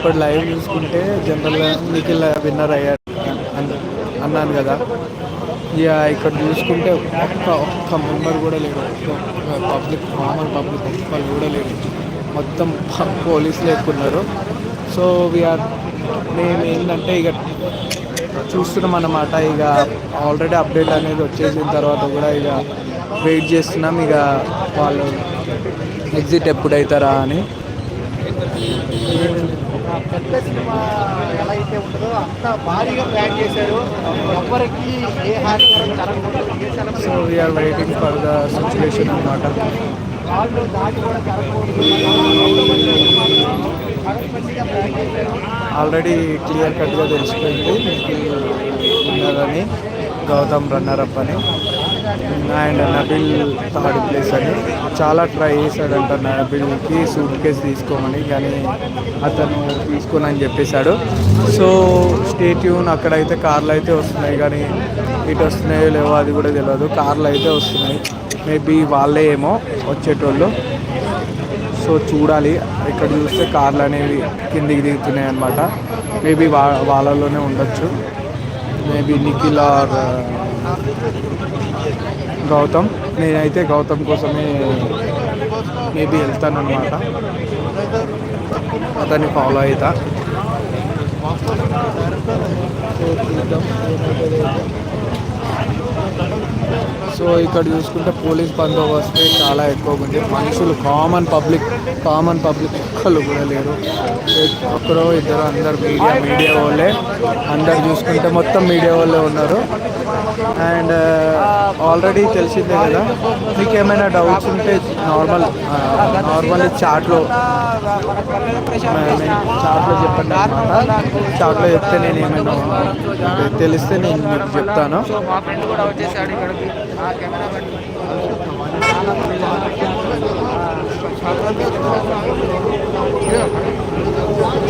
ఇప్పుడు లైవ్ చూసుకుంటే జనరల్గా నిఖిల్ విన్నర్ అయ్యాడు. అన్నాను కదా. ఇక ఇక్కడ చూసుకుంటే ఒక్క ఒక్క మెంబర్ కూడా లేరు. పబ్లిక్ మామూలు పబ్లిక్ వాళ్ళు కూడా లేరు. మొత్తం పోలీసులు ఎక్కున్నారు సో వీఆర్ మేము ఏంటంటే ఇక చూస్తున్నాం అన్నమాట. ఇక ఆల్రెడీ అప్డేట్ అనేది వచ్చేసిన తర్వాత కూడా ఇక వెయిట్ చేస్తున్నాం. ఇక వాళ్ళు ఎగ్జిట్ ఎప్పుడవుతారా అని. పెద్ద సినిమా ఎలా అయితే ఉంటుందో అంత భారీగా ప్లాన్ చేశారు. ఎవరికి ఏ హానికరం జరగకుండా ఏ so celebration we're waiting for the situation అనమాట వాళ్ళు దాటి కూడా జరగకూడదు. ఆల్రెడీ క్లియర్ కట్గా తెలిసిపోయింది. గౌతమ్ రన్నర్ అప్ అని అండ్ నబిల్ థర్డ్ ప్లేస్ అని చాలా ట్రై చేశాడంట నబిల్కి సూట్ కేసు తీసుకోమని కానీ అతను తీసుకోనని చెప్పేశాడు. సో స్టేట్యూన్ అక్కడైతే కార్లు అయితే వస్తున్నాయి కానీ ఇటు వస్తున్నాయో లేవో అది కూడా తెలియదు కార్లు అయితే వస్తున్నాయి. మేబీ వాళ్ళే ఏమో వచ్చేటోళ్ళు. సో చూడాలి. ఇక్కడ చూస్తే కార్లు అనేవి కిందికి దిగుతున్నాయి అనమాట మేబీ వా వాళ్ళలోనే ఉండొచ్చు. Maybe Nikhil or Gautam. నేనైతే గౌతమ్ కోసమే మేబీ వెళ్తాను అనమాట అతన్ని ఫాలో అవుతా సో ఇక్కడ చూసుకుంటే పోలీస్ బందోబస్తే చాలా ఎక్కువగా ఉంది. మనుషులు కామన్ పబ్లిక్ కామన్ పబ్లిక్ ఒక్కళ్ళు కూడా లేరు. ఒక్కరో ఇద్దరు అందరు మీడియా మీడియా వాళ్ళే. అందరు చూసుకుంటే మొత్తం మీడియా వాళ్ళే ఉన్నారు. అండ్ ఆల్రెడీ uh, తెలిసిందే కదా మీకు ఏమైనా డౌట్స్ ఉంటే నార్మల్ నార్మల్ uh, చాట్లో చాట్లో చెప్పండి అనమాట చాట్లో చెప్తే నేను ఏమైనా తెలిస్తే నేను మీకు చెప్తాను.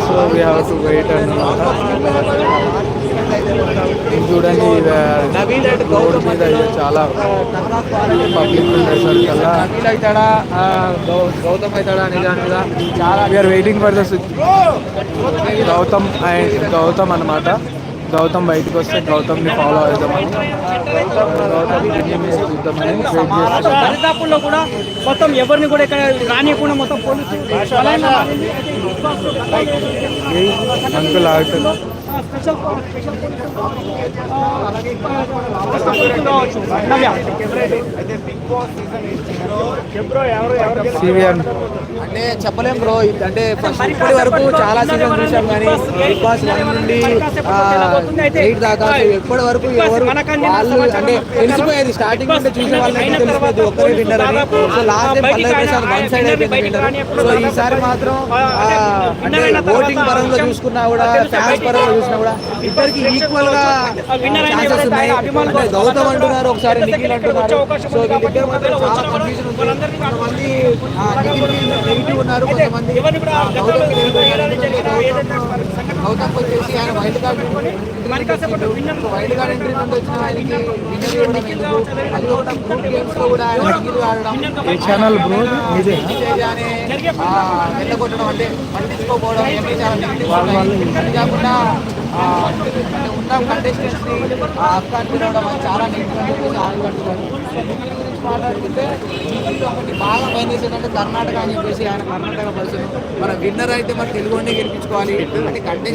So we have to wait అన్నమాట. చూడండి ఇది రోడ్ మీద చాలా పబ్లిక్ ఉండేసరికల్లా అవుతాడా గౌతమ్ అవుతాడా నిజానికి చాలా we're waiting for the Gautam and Gautam అనమాట గౌతమ్ బయటకు వస్తే గౌతమ్ని ఫాలో అవుదామని చేస్తున్నాం. దరిదాపుల్లో కూడా మొత్తం ఎవరిని కూడా ఇక్కడ రానియకుండా మొత్తం పోలీసు అంకుల్ ఆగుతుంది స్పెషల్ అంటే చెప్పలేం బ్రో. అంటే ఫస్ట్ ఇప్పటి వరకు చాలా సీజన్ చూసాం కానీ బిగ్ బాస్ వన్ నుండి ఎయిట్ దాకా. ఇప్పటి వరకు ఎవరు వాళ్ళు అంటే తెలిసిపోయేది స్టార్టింగ్ నుండి చూసే వాళ్ళకి తెలిసిపోయేది ఒక్కరే విన్నర్ అని. So last time Prasad one side అయిపోయింది విన్నర్ సో ఈసారి మాత్రం అంటే ఓటింగ్ పరంగా చూసుకున్నా కూడా ఫ్యాన్స్ పరంగా చూసినా కూడా ఇద్దరికి ఈక్వల్గా ఛాన్సెస్ ఉన్నాయి. అంటే గౌతమ్ అంటున్నారు ఒకసారి నిఖిల్ అంటున్నారు. సో వీళ్ళిద్దరు మాత్రం చాలా కన్ఫ్యూజన్ ఉంది. కొంతమంది నెగిటివ్ ఉన్నారు కొంతమంది గౌతమ్ గౌతమ్ వచ్చేసి ఆయన wild card wild card entry నుండి వచ్చిన ఆయనకి విన్నర్ ఇవ్వడం ఎందుకు? అది కూడా గ్రూప్ గేమ్స్లో కూడా ఆయన నిఖిల్ ఆడడం. ఛానల్ బ్రో వెళ్ళగొట్టడం అంటే పట్టించుకోకపోవడం ఇవన్నీ చాలా నెగిటివ్ కాకుండా ఆ, అంటే ఉన్న కంటెస్టెంట్స్ని ఆ అక్క అని అది చాలా అంటున్నారు నిఖిల్ గురించి మాట్లాడుకుంటే నిఖిల్ ఒకటి బాగా మైనస్ ఏంటంటే కర్ణాటక అని చెప్పేసి ఆయన కర్ణాటక పర్సన్ మన విన్నర్ అయితే మన తెలుగు వాడినే గెలిపించుకోవాలి అంటే.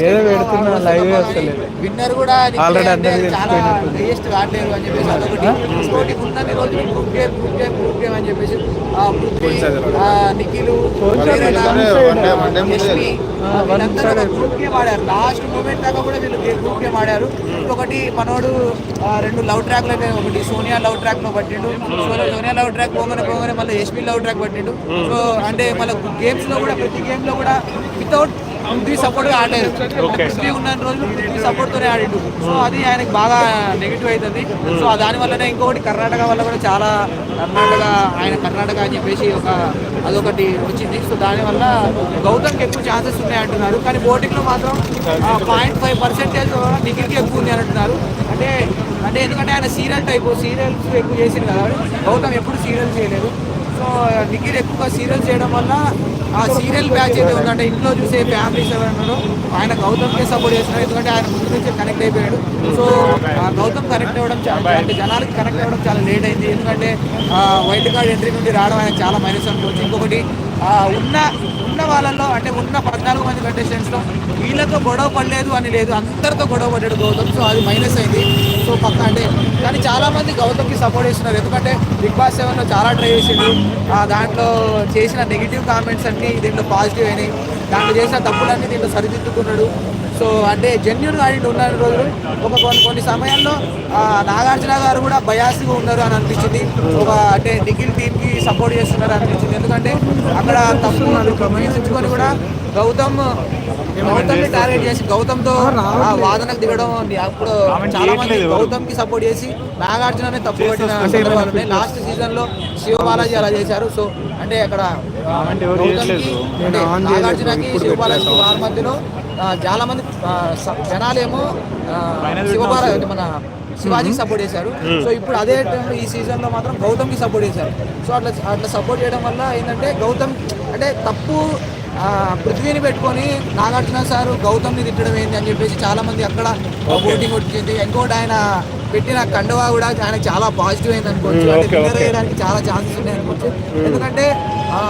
విన్నర్ కూడా చాలా. హైయెస్ట్ కావట్లేదు అని చెప్పేసి అదొకటి ఇంకోటి ఉన్నన్ని రోజులు group game group game group game అని చెప్పేసి నిఖిల్ గ్రూప్ గేమ్ ఆడారు లాస్ట్ మూమెంట్ దాకా కూడా వీళ్ళు గ్రూప్ గేమ్ ఆడారు ఇంకొకటి మనోడు ఆ, రెండు లవ్ ట్రాక్లు అయితే ఒకటి. సోనియా లవ్ ట్రాక్లో పట్టిండు. సో- సోనియా లవ్ ట్రాక్ పోగానే పోగానే మళ్ళీ ఎస్పీ లవ్ ట్రాక్ పట్టిండు. సో అంటే మళ్ళీ గేమ్స్లో కూడా ప్రతి గేమ్లో కూడా వితౌట్ పృథ్వీ సపోర్ట్ ఆడారు. పృథ్వీ ఉన్న రోజులు పృథ్వీ సపోర్ట్ తోనే ఆడిండు. సో అది ఆయనకి బాగా నెగిటివ్ అవుతుంది సో దాని వల్లనే ఇంకొకటి కర్ణాటక వల్ల కూడా చాలా కర్ణాటక ఆయన కర్ణాటక అని చెప్పేసి ఒక అదొకటి వచ్చింది. సో దానివల్ల గౌతమ్కి ఎక్కువ ఛాన్సెస్ ఉన్నాయి అంటున్నారు. కానీ బోటింగ్లో మాత్రం పాయింట్ ఫైవ్ పర్సెంటేజ్ నిఖిల్కి ఎక్కువ ఉంది అని అంటున్నారు. అంటే అంటే ఎందుకంటే ఆయన సీరియల్ టైప్ సీరియల్స్ ఎక్కువ చేసింది కదా గౌతమ్ ఎప్పుడు సీరియల్ చేయలేదు. సో నిఖిల్ ఎక్కువగా సీరియల్ చేయడం వల్ల ఆ సీరియల్ బ్యాచ్ అయితే ఉందంటే ఇంట్లో చూసే ఫ్యామిలీస్ ఎవరున్నారో ఆయన గౌతమ్కి సపోర్ట్ చేస్తున్నారు ఎందుకంటే ఆయన ముందు నుంచి కనెక్ట్ అయిపోయాడు. సో ఆ గౌతమ్ కనెక్ట్ అవ్వడం చాలా అంటే జనాలకి కనెక్ట్ అవ్వడం చాలా లేట్ అయింది. ఎందుకంటే ఆ వైల్డ్ కార్డ్ ఎంట్రీ నుండి రావడం ఆయన చాలా మైనస్ అనుకోవచ్చు. ఇంకొకటి ఉన్న ఉన్న వాళ్ళల్లో అంటే ఉన్న పద్నాలుగు మంది కంటెస్టెంట్స్లో వీళ్ళతో గొడవ పడలేదు అని లేదు. అందరితో గొడవ పడ్డాడు గౌతమ్. సో అది మైనస్ అయింది. సో పక్క అంటే కానీ చాలా మంది గౌతమ్కి సపోర్ట్ చేస్తున్నారు. ఎందుకంటే బిగ్ బాస్ సెవెన్లో చాలా ట్రై చేసిండు. ఆ దాంట్లో చేసిన నెగిటివ్ కామెంట్స్ అన్ని దీంట్లో పాజిటివ్ అయినాయి. దాంట్లో చేసిన తప్పులన్నీ దీంట్లో సరిదిద్దుకున్నాడు. సో అంటే జెన్యున్ ఆడింటి ఉన్న రోజులు ఒక కొన్ని కొన్ని సమయాల్లో ఆ, నాగార్జున గారు కూడా బయాస్గా ఉన్నారు అని అనిపించింది. ఒక అంటే నిఖిల్ టీంకి సపోర్ట్ చేస్తున్నారు అనిపించింది. ఎందుకంటే అక్కడ తప్పు గమనించుకొని కూడా గౌతమ్ గౌతమ్ టార్గెట్ చేసి గౌతమ్తో ఆ వాదనకు దిగడం అప్పుడు చాలా మంది గౌతమ్కి సపోర్ట్ చేసి నాగార్జుననే తప్పు పట్టిన సందర్భాలు ఉన్నాయి. లాస్ట్ సీజన్లో శివబాలాజీ అలా చేశారు. సో అంటే అక్కడ గౌతమ్కి అంటే నాగార్జునకి శివబాలాజీ వారి మధ్యలో ఆ, చాలా మంది ఆ, స- జనాలేమో అంటే మన శివాజీకి సపోర్ట్ చేశారు. సో ఇప్పుడు అదే టైంలో ఈ సీజన్లో మాత్రం గౌతమ్కి సపోర్ట్ చేశారు. సో అట్లా అట్లా సపోర్ట్ చేయడం వల్ల ఏంటంటే గౌతమ్ అంటే తప్పు పృథ్వీని పెట్టుకొని నాగార్జున సార్ గౌతమ్ని తిట్టడం ఏంటి అని చెప్పేసి చాలా మంది అక్కడ ఓటింగ్ వచ్చింది ఇంకోటి ఆయన పెట్టిన కండువా కూడా ఆయనకు చాలా పాజిటివ్ అయింది అనుకోవచ్చు. అంటే విన్నర్ అయ్యడానికి చాలా ఛాన్సెస్ ఉన్నాయి అనుకోవచ్చు. ఎందుకంటే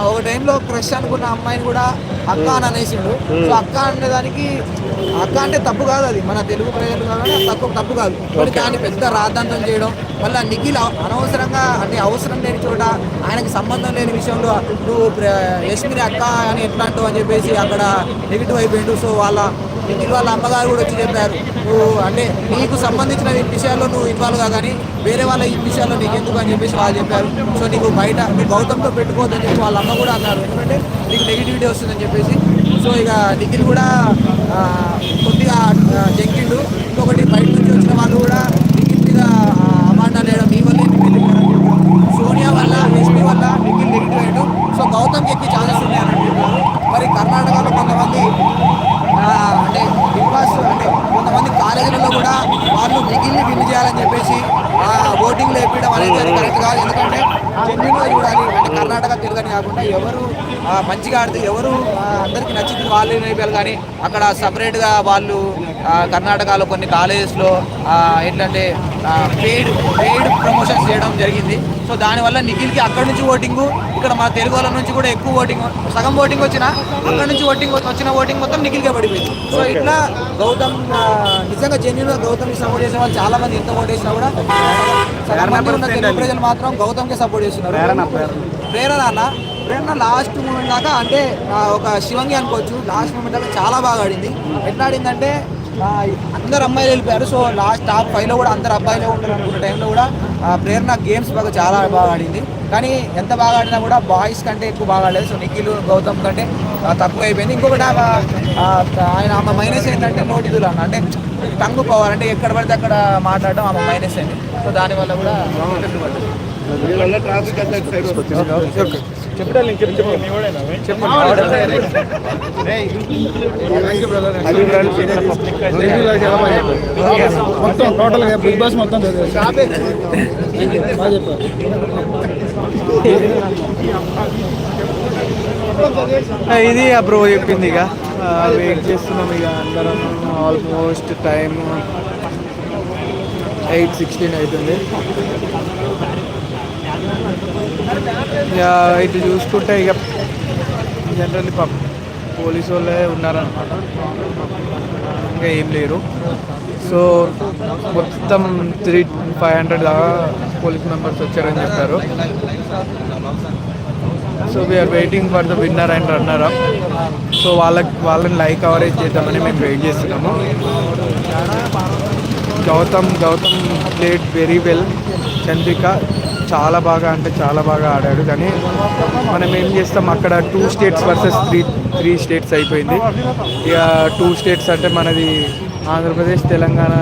ఒక టైంలో క్రష్ అనుకున్న అమ్మాయిని కూడా అక్క అని అనేసిండు. సో అక్క అనేదానికి అక్క అంటే తప్పు కాదు అది. మన తెలుగు ప్రజలు కాబట్టి అది తప్పు తప్పు కాదు. మరి దాన్ని పెద్ద రాద్ధాంతం చేయడం మళ్ళీ నిఖిల్ అనవసరంగా అంటే అవసరం లేని చోట ఆయనకి సంబంధం లేని విషయంలో నువ్వు యశ్మిని అక్క అని ఎట్లా అంటావు అని చెప్పేసి అక్కడ నెగిటివ్ అయిపోయిండు. సో వాళ్ళ నిఖిల్ వాళ్ళ అమ్మగారు కూడా వచ్చి చెప్పారు నువ్వు అంటే నీకు సంబంధించిన ఈ విషయాల్లో నువ్వు ఇన్వాల్వ్ కానీ వేరే వాళ్ళ ఈ విషయాల్లో నీకు ఎందుకు అని చెప్పేసి వాళ్ళు చెప్పారు. సో నీకు బయట మీ గౌతమ్తో పెట్టుకోవద్దని చెప్పి వాళ్ళ అమ్మ కూడా అన్నారు. ఎందుకంటే నీకు నెగిటివిటీ వస్తుందని చెప్పేసి. సో ఇక నిఖిల్ కూడా కొద్దిగా జంకిండు. ఇంకొకటి బయట నుంచి వచ్చిన వాళ్ళు కూడా నిఖిల్ మీద అమాండాలు వేయడం నీ వల్ల నిఖిల్ సోనియా వల్ల ఎస్పీ వల్ల నిఖిల్ నెగిటివ్ అయ్యాడు. సో గౌతమ్కి ఎక్కి ఛాన్సెస్ ఉన్నాయని మరి కర్ణాటకలో కొంతమంది అంటే బిగ్ బాస్ అంటే కొంతమంది కాలేజీలలో కూడా వాళ్ళు మిగిలిన విన్ చేయాలని చెప్పేసి ఓటింగ్లో ఎప్పడం అనేది అది కరెక్ట్ కాదు. ఎందుకంటే జెన్యున్గా చూడాలి. అంటే కర్ణాటక తెలుగు కాకుండా ఎవరు మంచిగా ఆడితే ఎవరు వాళ్ళు నేర్పాలి కానీ అక్కడ సపరేట్గా వాళ్ళు కర్ణాటకలో కొన్ని కాలేజెస్లో ఏంటంటే పెయిడ్ పెయిడ్ ప్రమోషన్స్ చేయడం జరిగింది. సో దానివల్ల నిఖిల్కి అక్కడ నుంచి ఓటింగ్ ఇక్కడ మన తెలుగు వాళ్ళ నుంచి కూడా ఎక్కువ ఓటింగ్ సగం ఓటింగ్ వచ్చినా అక్కడ నుంచి ఓటింగ్ వచ్చిన ఓటింగ్ మొత్తం నిఖిల్కే పడిపోయింది. సో ఇట్లా గౌతమ్ నిజంగా జెన్యున్గా గౌతమ్కి సపోర్ట్ చేసిన వాళ్ళు చాలా మంది ఎంత ఓట్ చేసినా కూడా ప్రజలు మాత్రం గౌతమ్కి సపోర్ట్ చేస్తున్నారు ప్రేరణ అన్న. ప్రేరణ లాస్ట్ మూమెంట్ దాకా అంటే ఒక శివంగి అనుకోవచ్చు. లాస్ట్ మూమెంట్ దాకా చాలా బాగా ఆడింది. ఎట్లా ఆడిందంటే అందరు అమ్మాయిలు వెళ్ళిపోయారు. సో లాస్ట్ టాప్ ఫైవ్లో కూడా అందరు అబ్బాయిలే ఉంటారు అనుకున్న టైంలో కూడా ప్రేరణ గేమ్స్ బాగా చాలా బాగా ఆడింది. కానీ ఎంత బాగా ఆడినా కూడా బాయ్స్ కంటే ఎక్కువ బాగా ఆడలేదు. సో నిఖిల్ గౌతమ్ కంటే తక్కువ అయిపోయింది. ఇంకొకటి ఆయన ఆమె మైనస్ ఏంటంటే నోటిదులు అన్న అంటే టంగు పవర్ అంటే ఎక్కడ పడితే అక్కడ మాట్లాడడం ఆమె మైనస్ అయింది సో దానివల్ల కూడా. మొత్తం టోటల్గా బిగ్ బాస్ మొత్తం ఇది ఆ బ్రో చెప్పింది ఇక. వెయిట్ చేస్తున్నాం ఇక అందరం. ఆల్మోస్ట్ టైం ఎయిట్ సిక్స్టీన్ అవుతుంది ఇక ఇటు చూసుకుంటే ఇక జనరల్లీ పాప పోలీసు వాళ్ళే ఉన్నారనమాట ఇంకా ఏం లేరు. సో మొత్తం త్రీ ఫైవ్ హండ్రెడ్ దాకా పోలీస్ మెంబర్స్ వచ్చారని చెప్పారు. So we're waiting for the winner and runner up so వాళ్ళకి వాళ్ళని లైక్ కవరేజ్ చేద్దామని మేము వెయిట్ చేస్తున్నాము. Gautam Gautam played very well. Chandrika చాలా బాగా అంటే చాలా బాగా ఆడాడు. కానీ మనం ఏం చేస్తాం అక్కడ two states versus three three states అయిపోయింది. ఇక టూ స్టేట్స్ అంటే మనది ఆంధ్రప్రదేశ్ తెలంగాణ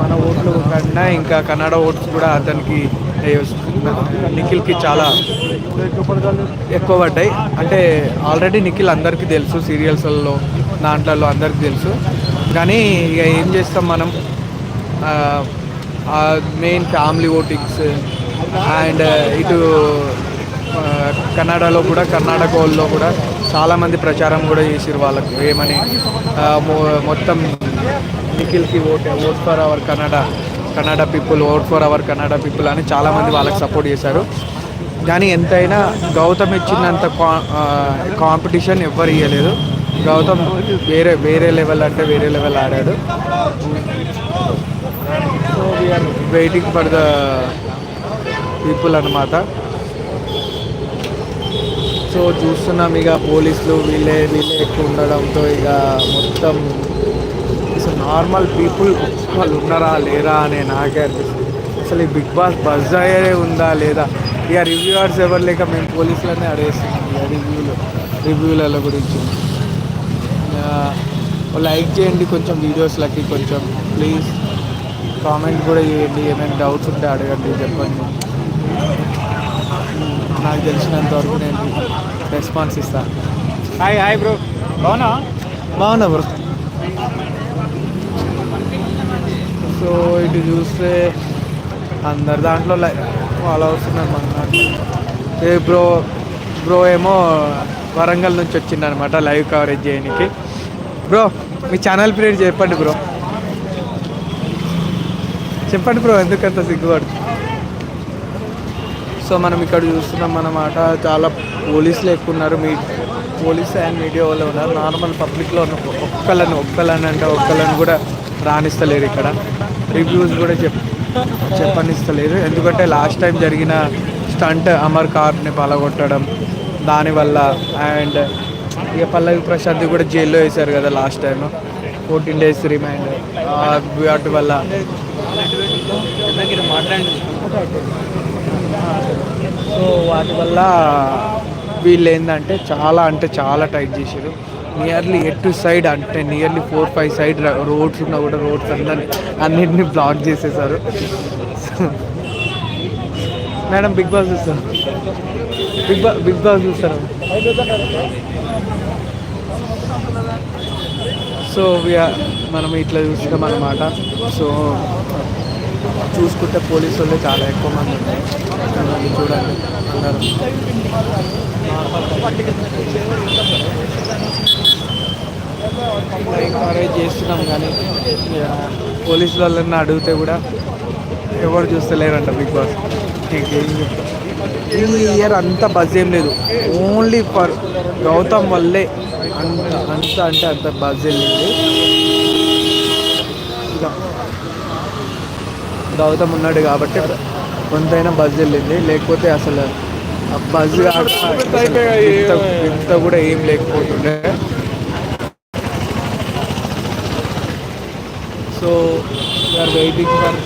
మన ఓట్లు కన్నా ఇంకా కన్నడ ఓట్స్ కూడా అతనికి నిఖిల్కి చాలా ఎక్కువ పడ్డాయి. అంటే ఆల్రెడీ నిఖిల్ అందరికీ తెలుసు సీరియల్స్లలో దాంట్లలో అందరికీ తెలుసు. కానీ ఇక ఏం చేస్తాం మనం? మెయిన్ ఫ్యామిలీ ఓటింగ్స్ అండ్ ఇటు uh, కన్నడలో కూడా కర్ణాటక వాళ్ళలో కూడా చాలామంది ప్రచారం కూడా చేసిరు వాళ్ళకు. ఏమని uh, మొత్తం నిఖిల్కి vote vote for our Kannada Kannada people vote for our Kannada people అని చాలామంది వాళ్ళకి సపోర్ట్ చేశారు. కానీ ఎంతైనా గౌతమ్ ఇచ్చినంత కాంపిటీషన్ uh, ఎవ్వరు ఇవ్వలేదు గౌతమ్ వేరే వేరే లెవెల్ అంటే వేరే లెవెల్ ఆడాడు. వెయిటింగ్ ఫర్ ద పీపుల్ అనమాట సో చూస్తున్నాం ఇక పోలీసులు వీళ్ళే వీళ్ళే ఎక్కువ ఉండడంతో ఇక మొత్తం అసలు నార్మల్ పీపుల్ వాళ్ళు ఉన్నారా లేరా అనే నాకే అనిపిస్తుంది. అసలు ఈ బిగ్ బాస్ బజ్ అయ్యే ఉందా లేదా? ఇక రివ్యూవర్స్ ఎవరు లేక మేము పోలీసులనే అడేస్తున్నాం ఇక రివ్యూలు రివ్యూల గురించి. లైక్ చేయండి కొంచెం వీడియోస్లకి కొంచెం ప్లీజ్ కామెంట్ కూడా చేయండి ఏమైనా డౌట్స్ ఉంటే అడగండి చెప్పండి. నాకు తెలిసినంత వరకు నేను రెస్పాన్స్ ఇస్తాను హాయ్ హాయ్ బ్రో బాగున్నా బాగున్నా బ్రో సో ఇటు చూస్తే అందరు దాంట్లో ఫాలో అవుతున్నారు మన దాంట్లో. ఏ బ్రో బ్రో ఏమో వరంగల్ నుంచి వచ్చిండు అనమాట లైవ్ కవరేజ్ చేయడానికి బ్రో మీ ఛానల్ పేరు చెప్పండి బ్రో చెప్పండి బ్రో ఎందుకంత సిగ్గుపడు? సో మనం ఇక్కడ చూస్తున్నాం అన్నమాట చాలా పోలీసులు ఎక్కువ ఉన్నారు. మీ పోలీస్ అండ్ మీడియా వాళ్ళు ఉన్నారు నార్మల్ పబ్లిక్లో ఉన్న ఒక్కళ్ళని ఒక్కళ్ళని అంటే ఒక్కళ్ళని కూడా రాణిస్తలేరు ఇక్కడ. రివ్యూస్ కూడా చెప్ చెప్పనిస్తలేరు. ఎందుకంటే లాస్ట్ టైం జరిగిన స్టంట్ అమర్ కార్ని పలగొట్టడం దానివల్ల అండ్ ఇక పల్లవి ప్రశాంత్ కూడా జైల్లో వేశారు కదా last time fourteen days remand. వాటి వల్ల సో వాటి వల్ల వీళ్ళు ఏంటంటే చాలా అంటే చాలా టైట్ చేసారు నియర్లీ ఎటు సైడ్ అంటే nearly four five side roads ఉన్నా కూడా రోడ్స్ అందరినీ అన్నింటినీ బ్లాక్ చేసేసారు. మేడం బిగ్ బాస్ చూస్తారు? బిగ్ బాస్ బిగ్ బాస్ చూస్తారు? సో మనం ఇట్లా చూస్తున్నాం అన్నమాట. సో చూసుకుంటే పోలీసు వాళ్ళే చాలా ఎక్కువ మంది ఉన్నాయి చూడండి, చూడండి అందరూ ఎంకరేజ్ చేస్తున్నాం కానీ ఇక పోలీసు వాళ్ళని అడిగితే కూడా ఎవరు చూస్తలేరంట బిగ్ బాస్. ఇంకేం చెప్తాం? ఈ ఇయర్ అంత బజ్ ఏం లేదు. ఓన్లీ ఫర్ గౌతమ్ వల్లే అంత అంత అంటే అంత బజ్ వెళ్ళింది గౌతమ్ ఉన్నాడు కాబట్టి కొంతైనా బజ్ వెళ్ళింది లేకపోతే అసలు ఆ బజ్ ఇంత ఇంత కూడా ఏం లేకపోతుండే. So we are waiting for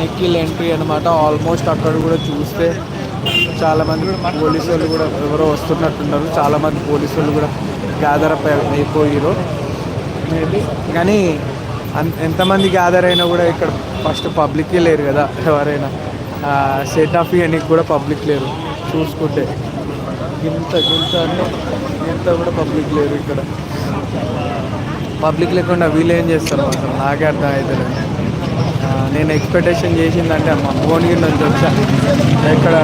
Nikhil entry అనమాట ఆల్మోస్ట్ అక్కడ కూడా చూస్తే చాలామంది పోలీసు వాళ్ళు కూడా ఎవరో వస్తున్నట్టున్నారు. చాలామంది పోలీసు వాళ్ళు కూడా గ్యాదర్ అప్ అయిపోయారు మేబీ కానీ ఎంతమంది గ్యాదర్ అయినా కూడా ఇక్కడ ఫస్ట్ పబ్లికే లేరు కదా ఎవరైనా. సెట్ ఆఫ్ ఇయర్కి కూడా పబ్లిక్ లేరు చూసుకుంటే. ఇంత ఇంత అంటే ఇంత కూడా పబ్లిక్ లేరు ఇక్కడ. పబ్లిక్ లేకుండా వీళ్ళు ఏం చేస్తారు అసలు నాకే అర్థం అవుతుంది నేను ఎక్స్పెక్టేషన్ చేసిందంటే మా భువనగిరి నుంచి వచ్చా. ఇక్కడ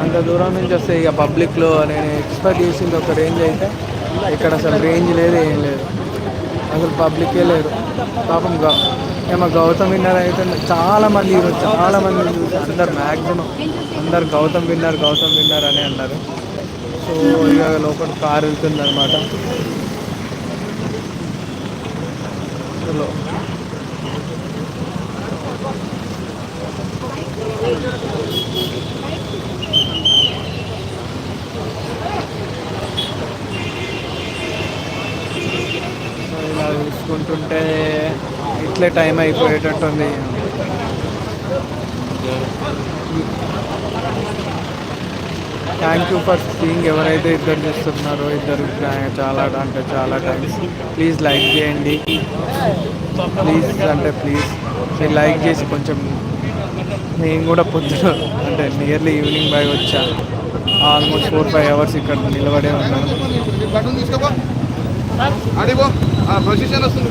అంత దూరం నుంచి వస్తే ఇక పబ్లిక్లో నేను ఎక్స్పెక్ట్ చేసింది ఒక రేంజ్ అయితే ఇక్కడ అసలు రేంజ్ లేదు ఏం లేదు. అసలు పబ్లికే లేరు పాపం గౌ ఏమో గౌతమ్ విన్నర్ అయితే చాలామంది చాలామంది ఈరోజు చూసి అందరు మ్యాక్సిమం అందరు గౌతమ్ విన్నర్ గౌతమ్ విన్నర్ అని అన్నారు. సో ఇక లోపల కార్ వెళ్తుంది అనమాట సో ఇలా చూసుకుంటుంటే ఇట్లే టైం అయిపోయేటట్టుంది. థ్యాంక్ యూ ఫర్ సీయింగ్ ఎవరైతే ఇద్దరు చూస్తున్నారో ఇద్దరు చాలా అంటే చాలా థ్యాంక్స్ ప్లీజ్ లైక్ చేయండి. ప్లీజ్ అంటే ప్లీజ్ మీరు లైక్ చేసి కొంచెం నేను కూడా పొద్దున అంటే నియర్లీ ఈవినింగ్ బై వచ్చా. ఆల్మోస్ట్ ఫోర్ ఫైవ్ అవర్స్ ఇక్కడ నిలబడే ఉన్నాను. బట్టలు వస్తుంది.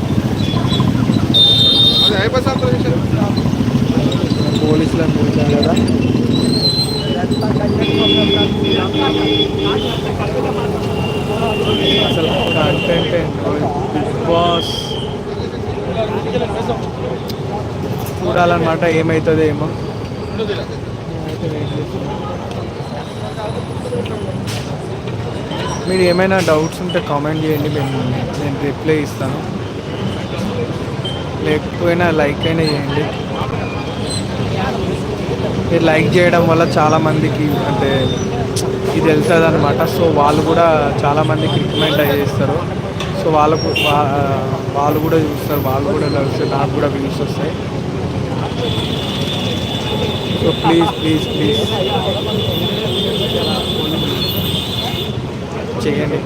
అది అయిపోయి సార్ పొజిషన్ పోలీసులు చూసాం కదా. అసలు కంటెంట్ బిగ్ బాస్. చూడాలన్నమాట ఏమవుతుంది ఏమో మీరు ఏమైనా డౌట్ డౌట్స్ ఉంటే కామెంట్ చేయండి మేము నేను రిప్లై ఇస్తాను. లేకపోయినా లైక్ అయినా చేయండి. మీరు లైక్ చేయడం వల్ల చాలామందికి అంటే ఇది వెళ్తుంది అనమాట సో వాళ్ళు కూడా చాలామందికి రికమెండ్ చేస్తారు. సో వాళ్ళకు వాళ్ళు కూడా చూస్తారు. వాళ్ళు కూడా నడుస్తారు నాకు కూడా వ్యూస్ వస్తాయి. సో ప్లీజ్ ప్లీజ్ ప్లీజ్ చేయండి.